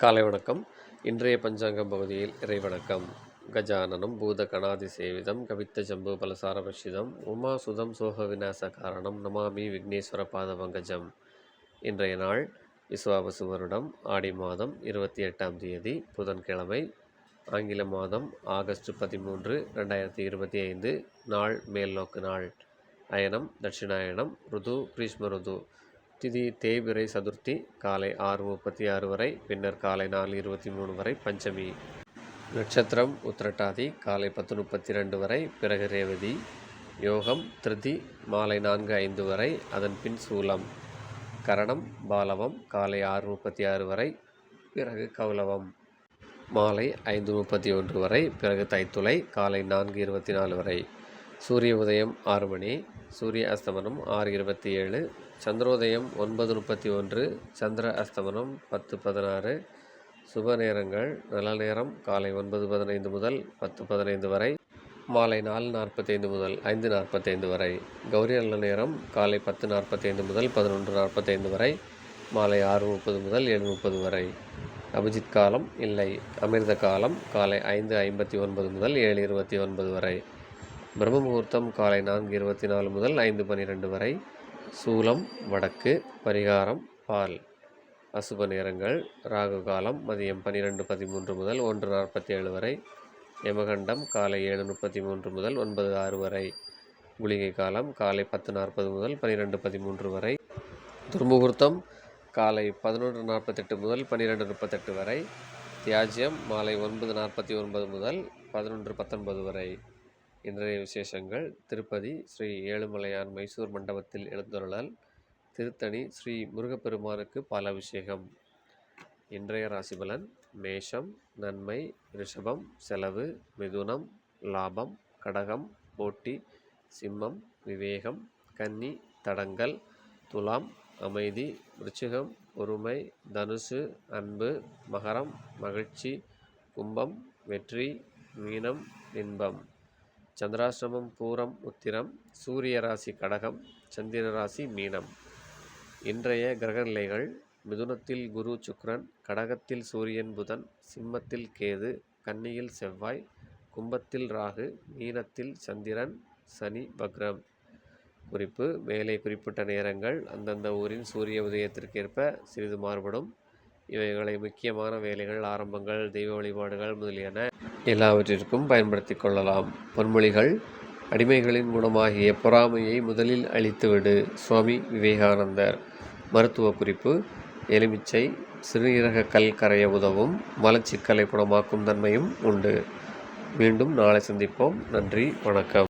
காலை வணக்கம். இன்றைய பஞ்சாங்கம் பகுதியில் இறைவணக்கம். கஜானனம் பூத கணாதி சேவிதம் கவித்த ஜம்பு பலசார பஷிதம் உமா சுதம் சோக விநாச காரணம் நமாமி விக்னேஸ்வர பாதபங்கஜம் இன்றைய நாள் விஸ்வாபசு வருடம் ஆடி மாதம் இருபத்தி எட்டாம் தேதி புதன்கிழமை ஆங்கில மாதம் ஆகஸ்ட் பதிமூன்று ரெண்டாயிரத்தி இருபத்தி ஐந்து நாள் மேல்நோக்கு நாள். அயனம் தட்சிணாயனம் ருது கிரீஷ்ம ருது திதி தேபிரை சதுர்த்தி காலை ஆறு முப்பத்தி ஆறு வரை பின்னர் காலை நாலு இருபத்தி மூணு வரை பஞ்சமி. நட்சத்திரம் உத்திரட்டாதி காலை பத்து முப்பத்தி ரெண்டு வரை பிறகு ரேவதி. யோகம் திருதி மாலை நான்கு ஐந்து வரை அதன் பின் சூலம். கரணம் பாலவம் காலை ஆறு முப்பத்தி ஆறு வரை பிறகு கௌலவம். மாலை ஐந்து முப்பத்தி ஒன்று வரை பிறகு தைத்துளை காலை நான்கு இருபத்தி நாலு வரை. சூரிய உதயம் ஆறு மணி சூரிய அஸ்தமனம் ஆறு இருபத்தி ஏழு சந்திரோதயம் ஒன்பது முப்பத்தி ஒன்று சந்திர அஸ்தமனம் பத்து பதினாறு சுப நேரங்கள் நல்ல நேரம் காலை ஒன்பது பதினைந்து முதல் பத்து பதினைந்து வரை மாலை நாலு நாற்பத்தைந்து முதல் ஐந்து நாற்பத்தைந்து வரை கௌரி நல்ல நேரம் காலை பத்து நாற்பத்தைந்து முதல் பதினொன்று நாற்பத்தைந்து வரை மாலை ஆறு முப்பது முதல் ஏழு முப்பது வரை. அபிஜித் காலம் இல்லை அமிர்த காலம் காலை ஐந்து ஐம்பத்தி ஒன்பது முதல் ஏழு இருபத்தி ஒன்பது வரை. பிரம்ம முகூர்த்தம் காலை நான்கு இருபத்தி நாலு முதல் ஐந்து பன்னிரெண்டு வரை. சூலம் வடக்கு பரிகாரம் பால். அசுப நேரங்கள் ராகு காலம் மதியம் பன்னிரெண்டு பதிமூன்று முதல் ஒன்று நாற்பத்தி ஏழு வரை. யமகண்டம் காலை ஏழு முப்பத்தி மூன்று முதல் ஒன்பது ஆறு வரை. குளிகை காலம் காலை பத்து நாற்பது முதல் பன்னிரெண்டு பதிமூன்று வரை. துர்முகூர்த்தம் காலை பதினொன்று நாற்பத்தெட்டு முதல் பன்னிரெண்டு முப்பத்தெட்டு வரை. தியாஜ்யம் மாலை ஒன்பது நாற்பத்தி ஒன்பது முதல் பதினொன்று பத்தொன்பது வரை. இன்றைய விசேஷங்கள் திருப்பதி ஸ்ரீ ஏழுமலையான் மைசூர் மண்டபத்தில் எழுந்தருளல் திருத்தணி ஸ்ரீ முருகப்பெருமானுக்கு பாலாபிஷேகம். இன்றைய ராசிபலன் மேஷம் நன்மை ரிஷபம் செலவு மிதுனம் லாபம் கடகம் போட்டி சிம்மம் விவேகம் கன்னி தடங்கல் துலாம் அமைதி விருச்சிகம் பொறுமை தனுசு அன்பு மகரம் மகிழ்ச்சி கும்பம் வெற்றி மீனம் இன்பம். சந்திராசிரமம் பூரம் உத்திரம் சூரிய ராசி கடகம் சந்திர ராசி மீனம். இன்றைய கிரகநிலைகள் மிதுனத்தில் குரு சுக்ரன் கடகத்தில் சூரியன் புதன் சிம்மத்தில் கேது கன்னியில் செவ்வாய் கும்பத்தில் ராகு மீனத்தில் சந்திரன் சனி பக்ரம் குறிப்பு மேலே குறிப்பிட்ட நேரங்கள் அந்தந்த ஊரின் சூரிய உதயத்திற்கேற்ப சிறிது மாறுபடும். இவைகளை முக்கியமான வேலைகள் ஆரம்பங்கள் தெய்வ வழிபாடுகள் முதலியன எல்லாவற்றிற்கும் பயன்படுத்தி கொள்ளலாம். பொன்மொழிகள் அடிமைகளின் குணமாகிய பொறாமையை முதலில் அழித்துவிடு. சுவாமி விவேகானந்தர். மருத்துவ குறிப்பு எலுமிச்சை சிறுநீரக கல் கரைய உதவும் மலச்சிக்கலை குணமாக்கும் தன்மையும் உண்டு. மீண்டும் நாளை சந்திப்போம். நன்றி வணக்கம்.